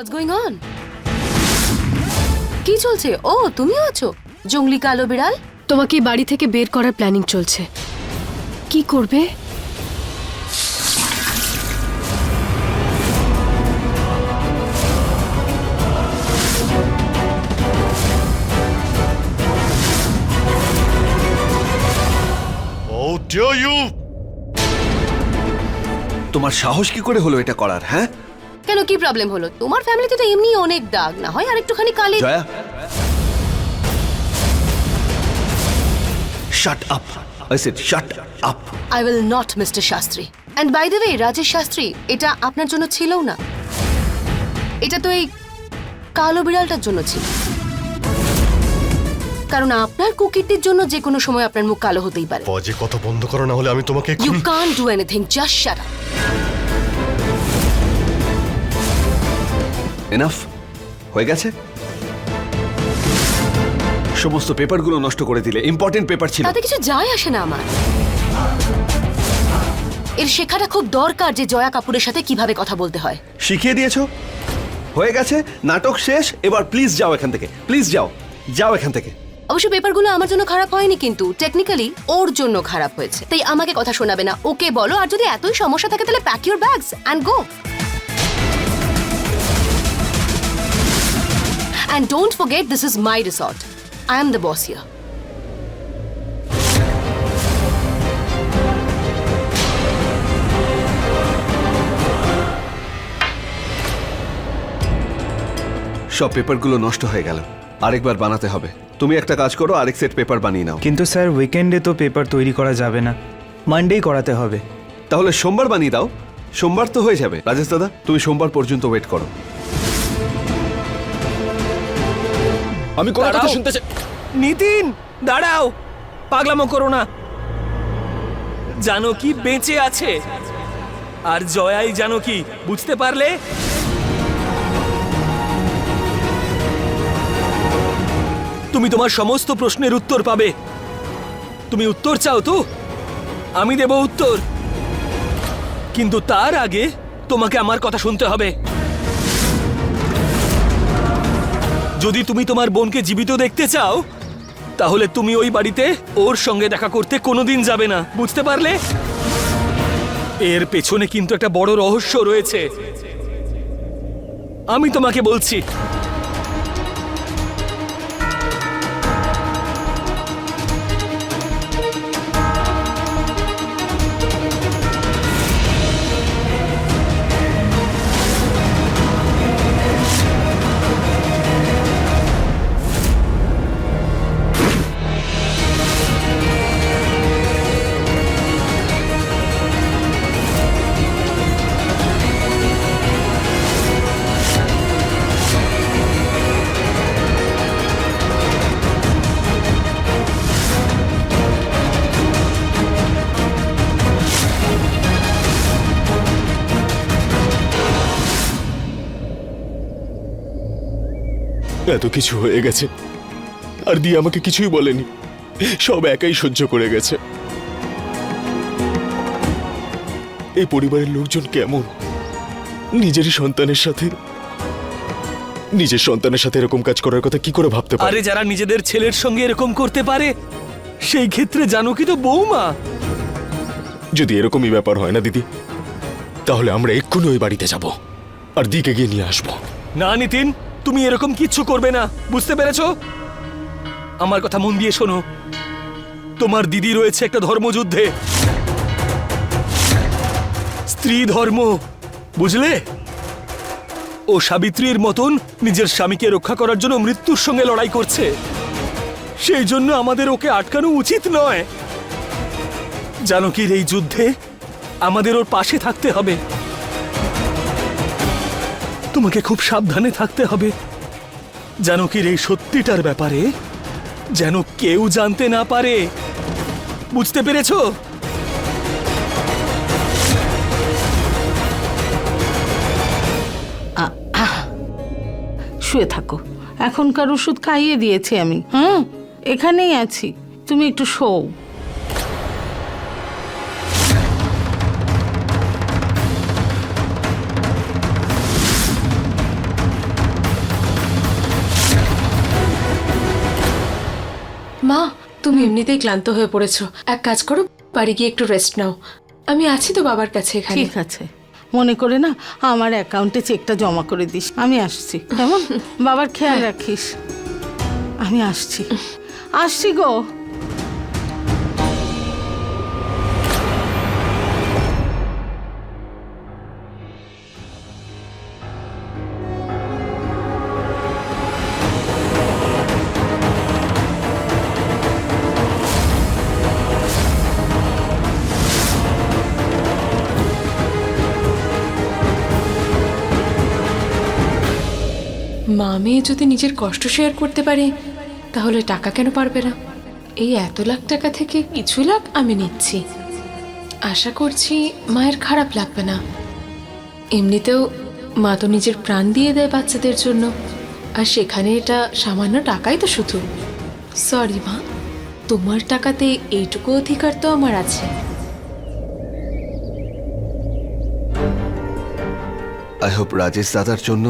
হোয়াটস on কি চলছে? ও তুমিও আছো? জঙ্গলি কালো বিড়াল? তোমাকে বাড়ি থেকে বের করার প্ল্যানিং চলছে। কি করবে? Oh, dare you! তোমার সাহস কি করে হলো এটা করার হ্যাঁ? কি প্রবলেম হলো? তোমার ফ্যামিলিতে তো এমনি অনেক দাগ না হয় আর একটুখানি কালি Jaya. Shut up I said shut up I will not mister Shastri and by the way Rajesh Shastri এটা আপনার জন্য ছিলও না। এটা তো এই কালো বিড়ালটার জন্য ছিল। কারণ আপনার কুকিরটির জন্য যে কোনো সময় আপনার মুখ কালো হতেই পারে। বাজে কথা বন্ধ করো না হলে আমি তোমাকে ইউ এক্ষুনি- can do anything just shut up enough হয়ে গেছে? সমস্ত পেপারগুলো নষ্ট করে দিলে ইম্পর্টেন্ট পেপার ছিল। তাতে কিছু যায় আসে না আমার। এর শেখাটা খুব দরকার যে জয়া কাপুরের সাথে কীভাবে কথা বলতে হয়। শিখিয়ে দিয়েছ? হয়ে গেছে নাটক শেষ এবার প্লিজ যাও এখান থেকে প্লিজ যাও যাও এখান থেকে। অবশ্য পেপারগুলো আমার জন্য খারাপ হয়নি কিন্তু টেকনিক্যালি ওর জন্য খারাপ হয়েছে। তাই আমাকে কথা শোনাবে না ওকে বলো আর যদি এতই সমস্যা থাকে তাহলে pack your bags and go and don't forget this is my resort I am the boss here সব পেপারগুলো নষ্ট হয়ে গেল। আরেকবার বানাতে হবে। তুমি একটা কাজ করো আরেক সেট পেপার বানিয়ে নাও। কিন্তু স্যার উইকেন্ডে তো পেপার তৈরি করা যাবে না। মানডেই করাতে হবে। তাহলে সোমবার বানিয়ে দাও। সোমবার তো হয়ে যাবে। রাজেশ দাদা তুমি সোমবার পর্যন্ত ওয়েট করো। আমি কোনো কথা শুনতে চাই নিতিন দাঁড়াও। পাগলামো করো না। জানো কি বেঁচে আছে? আর জয়াই জানো কি বুঝতে পারলে? তুমি তোমার সমস্ত প্রশ্নের উত্তর পাবে। তুমি উত্তর চাও তো? আমি দেব উত্তর। কিন্তু তার আগে তোমাকে আমার কথা শুনতে হবে। যদি তুমি তোমার বোনকে জীবিত দেখতে চাও, তাহলে তুমি ওই বাড়িতে ওর সঙ্গে দেখা করতে কোনোদিন যাবে না, বুঝতে পারলে? এর পেছনে কিন্তু একটা বড় রহস্য রয়েছে। আমি তোমাকে বলছি এত কিছু হয়ে গেছে। আর দিয়ে আমাকে কিছুই বলেনি। সব একাই সহ্য করে গেছে। এই পরিবারের লোকজন কেমন? নিজেরই সন্তানের সাথে। নিজের সন্তানের সাথে এরকম কাজ করার কথা কি করে ভাবতে পারে? আরে যারা নিজেদের ছেলের সঙ্গে এরকম করতে পারে সেই ক্ষেত্রে জানো কি তো বৌমা? যদি এরকমই ব্যাপার হয় না দিদি তাহলে আমরা এক্ষুনি ওই বাড়িতে যাব। আর দিকে গিয়ে নিয়ে আসব। না নিতিন। তুমি এরকম কিচ্ছু করবে না, বুঝতে পেরেছ? আমার কথা মন দিয়ে শোনো। তোমার দিদি রয়েছে একটা ধর্মযুদ্ধে। স্ত্রী ধর্ম, বুঝলে? ও সাবিত্রীর মতন নিজের স্বামীকে রক্ষা করার জন্য মৃত্যুর সঙ্গে লড়াই করছে। সেই জন্য আমাদের ওকে আটকানো উচিত নয়। জানকীর এই যুদ্ধে? আমাদের ওর পাশে থাকতে হবে। তোমাকে খুব সাবধানে থাকতে হবে। জানকীর এই সত্যিটার ব্যাপারে যেন কেউ জানতে না পারে। বুঝতে পেরেছ? শুয়ে থাকো। এখনকার ওষুধ খাইয়ে দিয়েছি আমি। হুম? এখানেই আছি। তুমি একটু শোও। মা তুমি এমনিতেই ক্লান্ত হয়ে পড়েছো। এক কাজ করো বাড়ি গিয়ে একটু রেস্ট নাও। আমি আছি তো বাবার কাছে এখানে। ঠিক আছে। মনে করে না আমার অ্যাকাউন্টে চেকটা জমা করে দিস। আমি আসছি কেমন? বাবার খেয়াল রাখিস। আমি আসছি। আসছি গো। মা মেয়ে যদি নিজের কষ্ট শেয়ার করতে পারে, তাহলে টাকা কেন পারবে না? এই এত লাখ টাকা থেকে কিছু লাখ আমি নিচ্ছি। আশা করছি মায়ের খারাপ লাগবে না। এমনিতেও মা তো নিজের প্রাণ দিয়ে দেয় বাচ্চাদের জন্য, আর সেখানে এটা সামান্য টাকাই তো শুধু। সরি মা, তোমার টাকাতে এইটুকু অধিকার তো আমার আছে। আই হোপ রাজেশ দাদার জন্য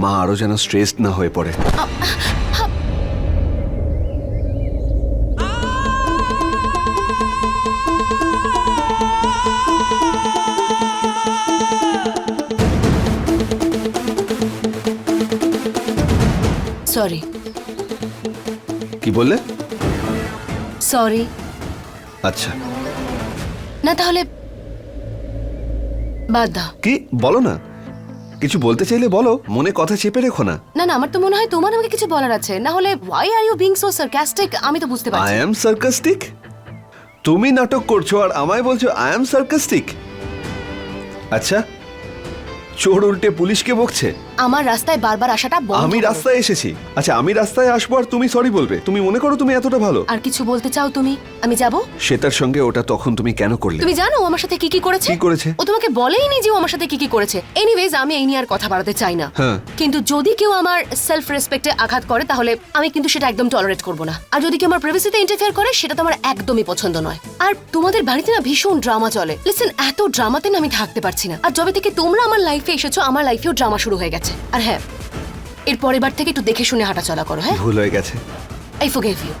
মা আরও যেন স্ট্রেসড না হয়ে পড়ে। সরি কি বললে? সরি আচ্ছা। না তাহলে বাদ দাও। কি? বলো না। কিছু বলতে চাইলে বলো মনে কথা চেপে রেখো না। না না আমার তো মনে হয় তোমার আমাকে কিছু বলার আছে। না হলে why are you being so sarcastic আমি তো বুঝতে আই পারছি অ্যাম সার্কাস্টিক তুমি নাটক করছ আর আমায় বলছো আই অ্যাম সার্কাস্টিক আচ্ছা চোর উল্টে পুলিশকে বকছে। আমার রাস্তায় বারবার আসাটা বন্ধ আমি করো। রাস্তায় এসেছি। আচ্ছা আমি রাস্তায় আসব আর তুমি সরি বলবে। তুমি মনে করো তুমি এতটা ভালো। আর কিছু বলতে চাও তুমি? আমি যাব? শ্বেতার সঙ্গে ওটা তখন তুমি কেন করলে? তুমি জানো ও আমার সাথে কি কি করেছে? কি করেছে? ও তোমাকে বলেইনি যে ও আমার সাথে কি কি করেছে। এনিওয়েজ আমি এই নিয়ে আর কথা বাড়াতে চাই না। হ্যাঁ। কিন্তু যদি কেউ আমার সেলফ রেসপেক্টে আঘাত করে তাহলে আমি কিন্তু সেটা একদম টলারেট করব না। আর যদি কেউ আমার প্রাইভেসিতে ইন্টারফেয়ার করে সেটা তো আমার একদমই পছন্দ নয়। আর তোমাদের বাড়িতে না ভীষণ ড্রামা চলে। লিসেন এত ড্রামাতে না আমি থাকতে পারছি না। আর যবে থেকে তোমরা আমার লাইফে এসেছ আমার লাইফেও ড্রামা শুরু হয়ে গেছে। আর হ্যাঁ এর পরের বার থেকে একটু দেখে শুনে হাঁটা চলা করো হ্যাঁ? ভুল হয়ে গেছে। আই ফরগিভ ইউ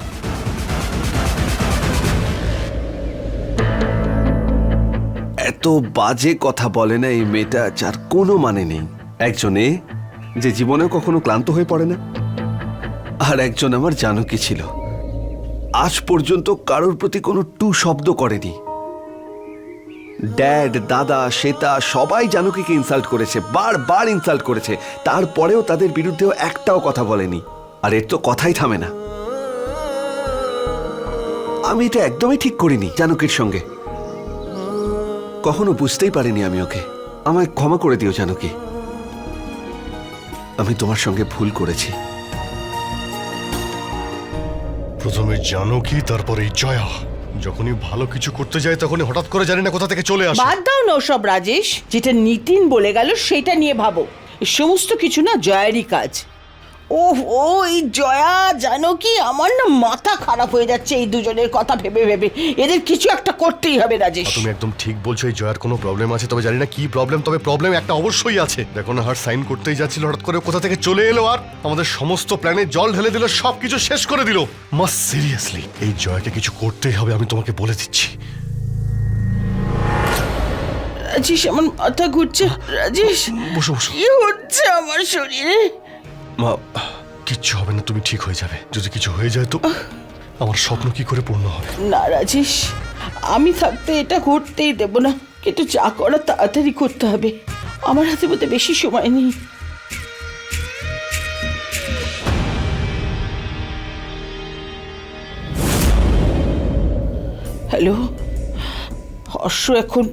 এত বাজে কথা বলে না এই মেয়েটা যার কোনো মানে নেই। একজনে যে জীবনে কখনো ক্লান্ত হয়ে পড়ে না। আর একজন আমার জানকি ছিল। আজ পর্যন্ত কারোর প্রতি কোনো টু শব্দ করেনি। ড্যাড দাদা, শ্বেতা, সবাই জানকীকে ইনসাল্ট করেছে, বারবার ইনসাল্ট করেছে। তারপরেও তাদের বিরুদ্ধেও একটাও কথা বলেনি। আর এর তো কথাই থামে না। আমি এটা একদমই ঠিক করিনি জানকীর সঙ্গে। কখনো বুঝতেই পারিনি আমি ওকে। আমায় ক্ষমা করে দিও জানো কি আমি তোমার সঙ্গে ভুল করেছি। প্রথমে জানো কি তারপরে জয়া। যখনই ভালো কিছু করতে যায় তখনই হঠাৎ করে জানি না কোথা থেকে চলে আসে। বাদ দাও না সব রাজেশ। যেটা নিতিন বলে গেল, সেটা নিয়ে ভাবো। সমস্ত কিছু না জয়েরই কাজ। ও ও এই জয়া জানো কি? আমার না মাথা খারাপ হয়ে যাচ্ছে এই দুজনের কথা ভেবে ভেবে। এদের কিছু একটা করতেই হবে রাজেশ। তুমি একদম ঠিক বলছো এই জয়ার কোনো প্রবলেম আছে? তবে জানি না কি প্রবলেম তবে প্রবলেম একটা অবশ্যই আছে। দেখো না হার সাইন করতেই যাচ্ছিল হঠাৎ করে কোথা থেকে চলে এলো আর আমাদের সমস্ত প্ল্যানে জল ঢেলে দিল সব কিছু শেষ করে দিল। মাস সিরিয়াসলি এই জয়াকে কিছু করতেই হবে আমি তোমাকে বলে দিচ্ছি। রাজেশ আমার মাথা ঘুরছে। রাজেশ বসো বসো। কি হচ্ছে আমার শরীরে? মা, কিচ্ছু হবে না, তুমি ঠিক হয়ে যাবে। যদি কিছু হয়ে যায় তো আমার স্বপ্ন কি করে পূর্ণ হবে? না রাজেশ, আমি থাকতে এটা ঘটতেই দেব না। কিন্তু যা করার তাড়াতাড়ি করতে হবে। আমার হাতে মধ্যে বেশি সময় নেই। হ্যালো, হর্ষ এখন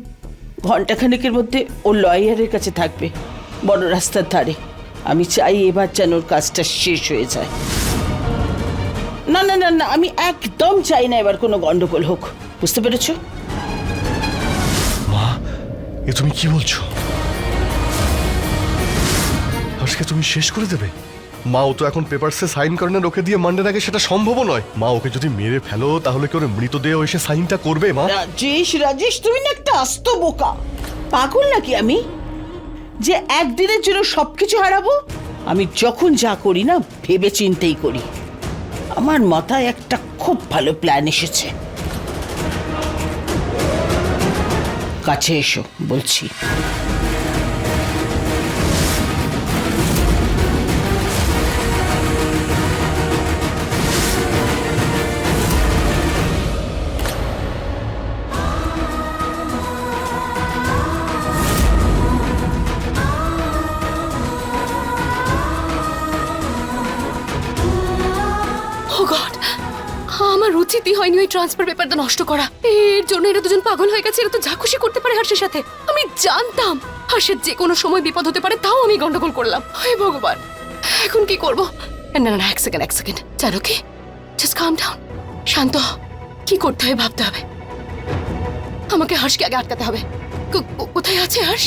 ঘন্টাখানেকের মধ্যে ওর লয়ারের কাছে থাকবে, বড় রাস্তার ধারে। আমি চাই এবার যেন ওর কাজটা শেষ হয়ে যায়। না না না না আমি একদম চাই না এবার কোনো গন্ডগোল হোক। বুঝতে পেরেছ? মা এ তুমি কি বলছো? আজকে তুমি শেষ করে দেবে? মা ও তো এখন পেপারসে সাইন করে না ওকে দিয়ে মানডে আগে সেটা সম্ভবও নয়। মা ওকে যদি মেরে ফেলো তাহলে কি ওর মৃতদেহ এসে সাইনটা করবে মা? রাজেশ রাজেশ তুমি না একটা আস্ত বোকা। পাগল নাকি আমি? যে একদিনের জন্য সবকিছু হারাবো, আমি যখন যা করি না ভেবে চিন্তেই করি। আমার মাথায় একটা খুব ভালো প্ল্যান এসেছে। কাছে এসো, বলছি। ট্রান্সফার পেপারটা নষ্ট করা। এর জন্য এরা দুজন পাগল হয়ে গেছে, এরা তো যা খুশি করতে পারে হর্ষের সাথে। আমি জানতাম হর্ষের যে কোনো সময় বিপদ হতে পারে, তাও আমি গন্ডগোল করলাম। হে ভগবান, এখন কি করব? না না এক সেকেন্ড এক সেকেন্ড জানো কি জাস্ট কাম ডাউন শান্ত। কি করতে হবে, ভাবতে হবে। আমাকে হর্ষকে আগে আটকাতে হবে। কোথায় আছে হর্ষ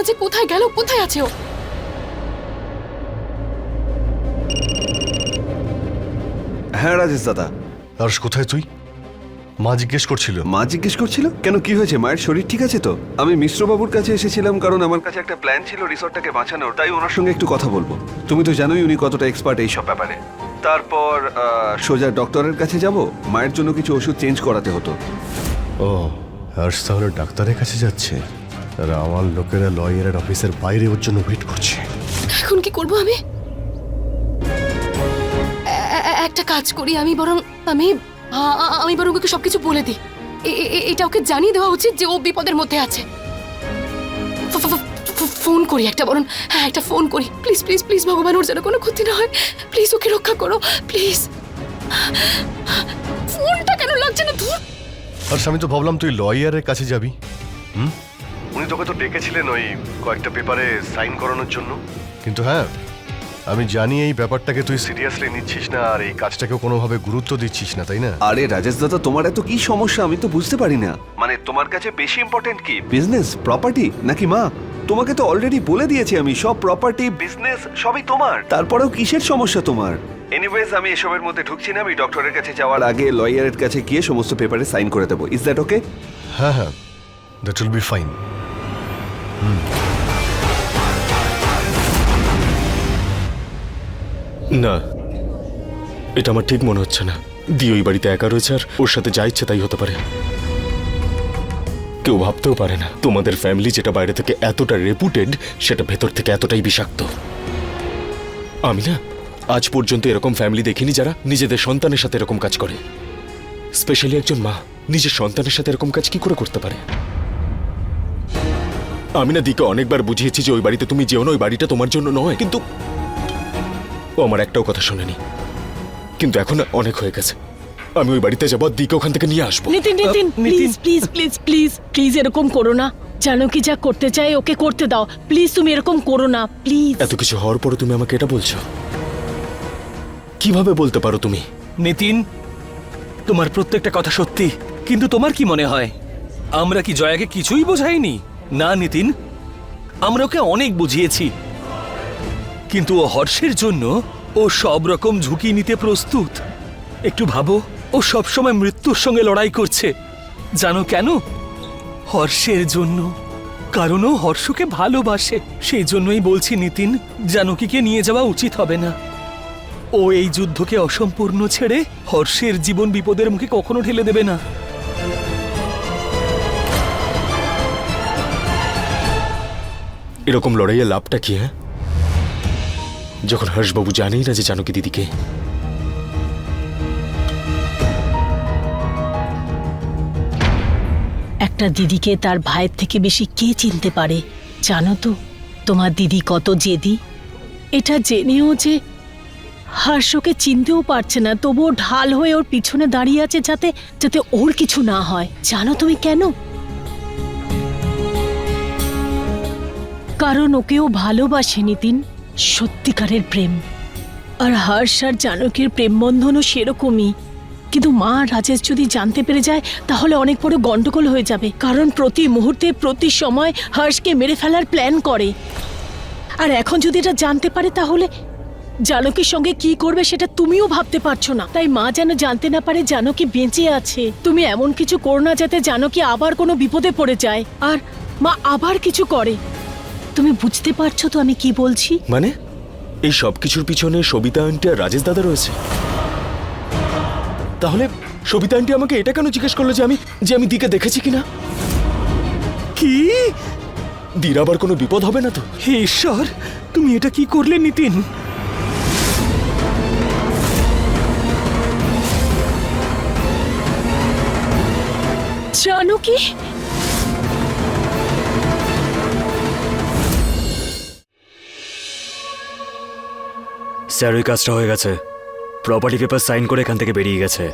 না যে কোথায় গেল কোথায় আছে? ও হ্যাঁ রাজেশ দাদা। হর্ষ কোথায় তুই? মা জিজ্ঞেস করছিল। মা জিজ্ঞেস করছিল? কেন কি হয়েছে? মায়ের শরীর ঠিক আছে তো? আমি মিশ্রবাবুর কাছে এসেছিলাম কারণ আমার কাছে একটা প্ল্যান ছিল রিসর্টটাকে বাঁচানোর তাই ওনার সঙ্গে একটু কথা বলব। তুমি তো জানোই উনি কতটা এক্সপার্ট এই সব ব্যাপারে। তারপর সোজা ডক্টরের কাছে যাব? মায়ের জন্য কিছু ওষুধ চেঞ্জ করাতে হতো। ও হর্ষ তাহলে ডাক্তারের কাছে যাচ্ছে। আর আমার লোকেরা লয়ারের অফিসের বাইরে ওর জন্য ওয়েট করছে। এখন কি করব আমি? একটা কাজ করি আমি বরং আমি আমি বরং ওকে সবকিছু বলে দিই। এটা ওকে জানিয়ে দেওয়া উচিত যে ও বিপদের মধ্যে আছে। ফোন করি একটা বরং হ্যাঁ একটা ফোন করি। প্লিজ প্লিজ প্লিজ ভগবান ওর যেন কোনো ক্ষতি না হয়। প্লিজ ওকে রক্ষা করো প্লিজ। ফোনটা কেন লাগছে না দূর হর্ষ আমি তো ভাবলাম তুই লয়ারের কাছে যাবি। হুম? উনি তোকে তো ডেকেছিলেন ওই কয়েকটা পেপারে সাইন করানোর জন্য। কিন্তু হ্যাঁ আমি জানি এই ব্যাপারটাকে তুই সিরিয়াসলি নিচ্ছিস না আর এই কাজটাকেও কোনোভাবে গুরুত্ব দিচ্ছিস না তাই না? আরে রাজেশ দাদা তোমার এত কি সমস্যা আমি তো বুঝতে পারি না। মানে তোমার কাছে বেশি ইম্পর্টেন্ট কি? বিজনেস প্রপার্টি নাকি মা? তোমাকে তো অলরেডি বলে দিয়েছি আমি সব প্রপার্টি বিজনেস সবই তোমার। তারপরেও কিসের সমস্যা তোমার? এনিওয়েজ আমি এসবের মধ্যে ঢুকছি না আমি ডক্টরের কাছে যাওয়ার আগে লয়ারের কাছে গিয়ে সমস্ত পেপারে সাইন করে দেবো। ইজ দ্যাট ওকে হ্যাঁ হ্যাঁ দ্যাট উইল বি ফাইন না, এটা আমার ঠিক মনে হচ্ছে না। দিয়ে ওই বাড়িতে একা রয়েছে আর ওর সাথে যা ইচ্ছে তাই হতে পারে। কেউ ভাবতেও পারে না, তোমাদের ফ্যামিলি যেটা বাইরে থেকে এতটা রেপুটেড সেটা ভেতর থেকে এতটাই বিষাক্ত। আমি না, আজ পর্যন্ত এরকম ফ্যামিলি দেখিনি যারা নিজেদের সন্তানের সাথে এরকম কাজ করে। স্পেশালি একজন মা, নিজের সন্তানের সাথে এরকম কাজ কি করে করতে পারে? আমি না দিকে অনেকবার বুঝিয়েছি যে ওই বাড়িতে তুমি যেও না ওই বাড়িটা তোমার জন্য নয়। কিন্তু ও আমার একটাও কথা শোনেনি। কিন্তু এখন অনেক হয়ে গেছে। আমি ওই বাড়িতে যাব দিকে ওখান থেকে নিয়ে আসব। Nitin Nitin please please please please please এরকম করো না। জানো কি যা করতে চাই ওকে করতে দাও। প্লিজ তুমি এরকম করো না প্লিজ এত কিছু হওয়ার পরে তুমি আমাকে এটা বলছো? কীভাবে বলতে পারো তুমি? নিতিন তোমার প্রত্যেকটা কথা সত্যি কিন্তু তোমার কি মনে হয়? আমরা কি জয়াকে কিছুই বোঝাইনি? না, নিতিন। আমরা ওকে অনেক বুঝিয়েছি। কিন্তু ও হর্ষের জন্য ও সব রকম ঝুঁকি নিতে প্রস্তুত। একটু ভাবো, ও সবসময় মৃত্যুর সঙ্গে লড়াই করছে। জানো কেন? হর্ষের জন্য। কারণ ও হর্ষকে ভালোবাসে। সেই জন্যই বলছি, নিতিন জানকীকে নিয়ে যাওয়া উচিত হবে না। ও এই যুদ্ধকে অসম্পূর্ণ ছেড়ে হর্ষের জীবন বিপদের মুখে কখনো ঠেলে দেবে না। এরকম লড়াইয়ে লাভটা কি হ্যাঁ? যখন হর্ষবাবু জানেই না যে জানকী দিদিকে। একটা দিদিকে তার ভাইয়ের থেকে বেশি কে চিনতে পারে? জানো তো, তোমার দিদি কত জেদি। এটা জেনেও যে হর্ষকে চিনতেও পারছে না, তবুও ঢাল হয়ে ওর পিছনে দাঁড়িয়ে আছে যাতে যাতে ওর কিছু না হয়। জানো তুমি কেন? কারণ ওকেও ভালোবাসে নিতিন, সত্যিকারের প্রেম। আর হর্ষ আর জানকীর প্রেম বন্ধনও সেরকমই। কিন্তু মা রাজেশ যদি জানতে পেরে যায়, তাহলে অনেক বড় গন্ডগোল হয়ে যাবে। কারণ প্রতি মুহূর্তে, প্রতি সময় হর্ষকে মেরে ফেলার প্ল্যান করে। আর এখন যদি এটা জানতে পারে তাহলে জানকীর সঙ্গে কি করবে সেটা তুমিও ভাবতে পারছ না। তাই মা যেন জানতে না পারে জানকী বেঁচে আছে। তুমি এমন কিছু করো না যাতে জানকী আবার কোনো বিপদে পড়ে যায়। আর মা আবার কিছু করে। তুমি বুঝতে পারছ তো আমি কি বলছি? মানে? এই সব কিছুর পিছনে সবিতা আন্টি আর রাজেশ দাদা রয়েছে? তাহলে সবিতা আন্টি আমাকে এটা কেন জিজ্ঞেস করল যে আমি যে আমি দিকে দেখেছি কিনা? কি? দির আবার কোনো বিপদ হবে না তো? হে ঈশ্বর তুমি এটা কি করলে নিতিন? জানকী স্যার, ওই কাজটা হয়ে গেছে। প্রপার্টি পেপার সাইন করে এখান থেকে বেরিয়ে গেছে।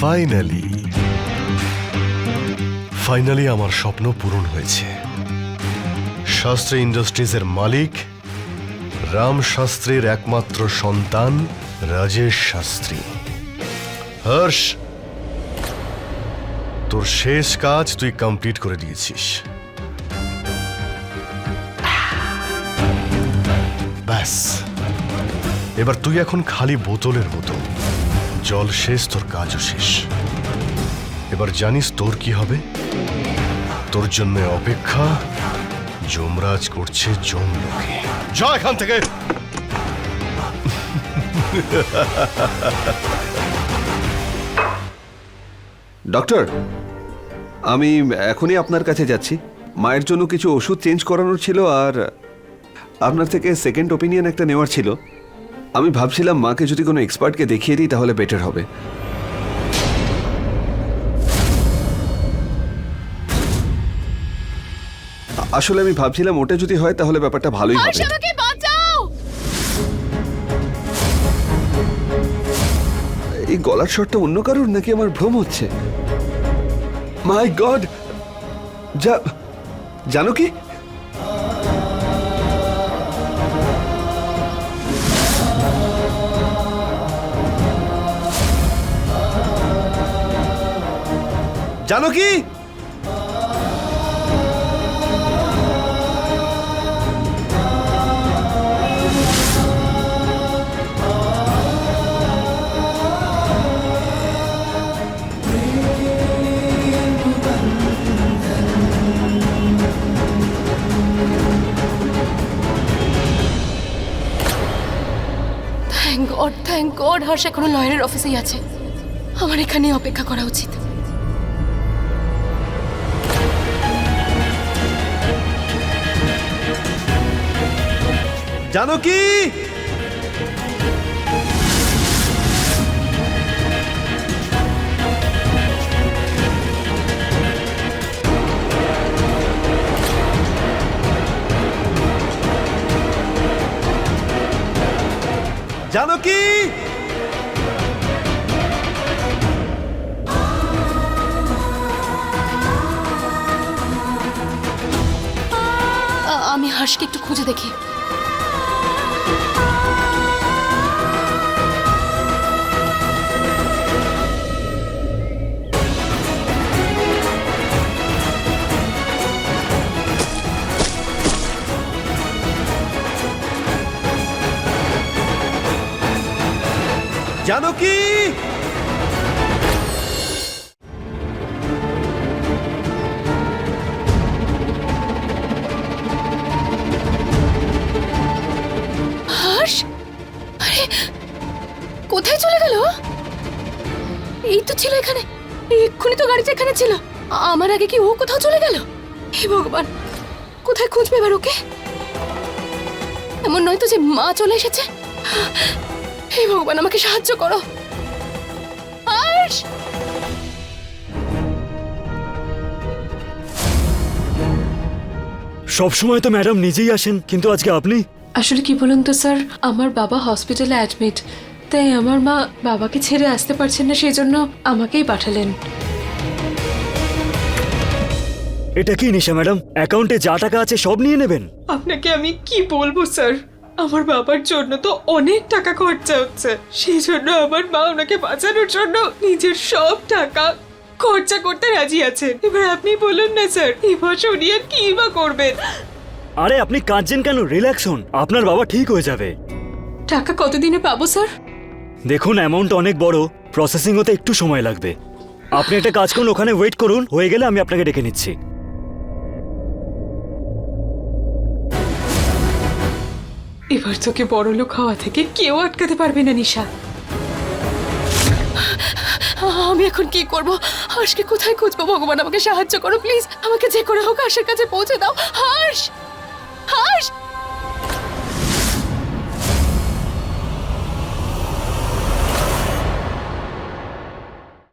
ফাইনালি ফাইনালি আমার স্বপ্ন পূরণ হয়েছে। শাস্ত্রী ইন্ডাস্ট্রিজের মালিক, রাম শাস্ত্রীর একমাত্র সন্তান, রাজেশ শাস্ত্রী। হর্ষ, তোর শেষ কাজ তুই কমপ্লিট করে দিয়েছিস। ব্যাস। এবার তুই এখন খালি বোতলের মতো। জল শেষ, তোর কাজও শেষ। এবার জানিস তোর কি হবে? তোর জন্য অপেক্ষা যমরাজ করছে যমলোকে। যা এখান থেকে! ডক্টর, আমি এখনই আপনার কাছে যাচ্ছি। মায়ের জন্য কিছু ওষুধ চেঞ্জ করানোর ছিল আর আপনার থেকে সেকেন্ড ওপিনিয়ন একটা নেওয়ার ছিল। আমি ভাবছিলাম মাকে যদি কোনো এক্সপার্টকে দেখিয়ে দিই তাহলে বেটার হবে। আসলে আমি ভাবছিলাম ওটা যদি হয় তাহলে ব্যাপারটা ভালোই হবে। এই গলার স্বরটা অন্য কারোর নাকি আমার ভ্রম হচ্ছে? মাই গড যা জানো কি? জানো কি? থ্যাংক গড থ্যাংক হর্ষ এখনও লয়ারের অফিসেই আছে। আমার এখানে অপেক্ষা করা উচিত। জানো কি? জানো কি? আমি হর্ষকে একটু খুঁজে দেখি। জানো কি? কোথায় চলে গেল? এই তো ছিল এখানে। এক্ষুনি তো গাড়িটা এখানে ছিল। আমার আগে কি ও কোথাও চলে গেল? হে ভগবান, কোথায় খুঁজবে এবার ওকে? এমন নয় তো যে মা চলে এসেছে? হে ভগবান আমাকে সাহায্য করো। হর্ষ সব সময় তো ম্যাডাম নিজেই আসেন কিন্তু আজকে আপনি? আসলে কি বলুন তো স্যার? আমার বাবা হসপিটালে অ্যাডমিট। তাই আমার মা বাবাকে ছেড়ে আসতে পারছেন না সেই জন্য আমাকেই পাঠালেন। এটা কি নিশা ম্যাডাম? অ্যাকাউন্টে যা টাকা আছে সব নিয়ে নেবেন? আপনাকে আমি কি বলব স্যার? আমার বাবার জন্য তো অনেক টাকা খরচা হচ্ছে। সেই জন্য আমার মা ওনাকে বাঁচানোর জন্য নিজের সব টাকা খরচা করতে রাজি আছে এবার আপনি বলুন না স্যার এই বছর উনি আর কি বা করবেন? আরে আপনি কাঁদছেন কেন? রিল্যাক্স হন। আপনার বাবা ঠিক হয়ে যাবে। টাকা কতদিনে পাবো স্যার? দেখুন অ্যামাউন্ট অনেক বড়। প্রসেসিং হতে একটু সময় লাগবে। আপনি একটা কাজ করুন ওখানে ওয়েট করুন। হয়ে গেলে আমি আপনাকে ডেকে নিচ্ছি। এবার তোকে বড় লোক হওয়া থেকে কেউ আটকাতে পারবে না, নিশা। আমি এখন কি করব? হাঁসকে কোথায় খুঁজবো? ভগবান আমাকে সাহায্য করো, প্লিজ। আমাকে যে করে হোক হাঁসের কাছে পৌঁছে দাও। হাঁস হর্ষ!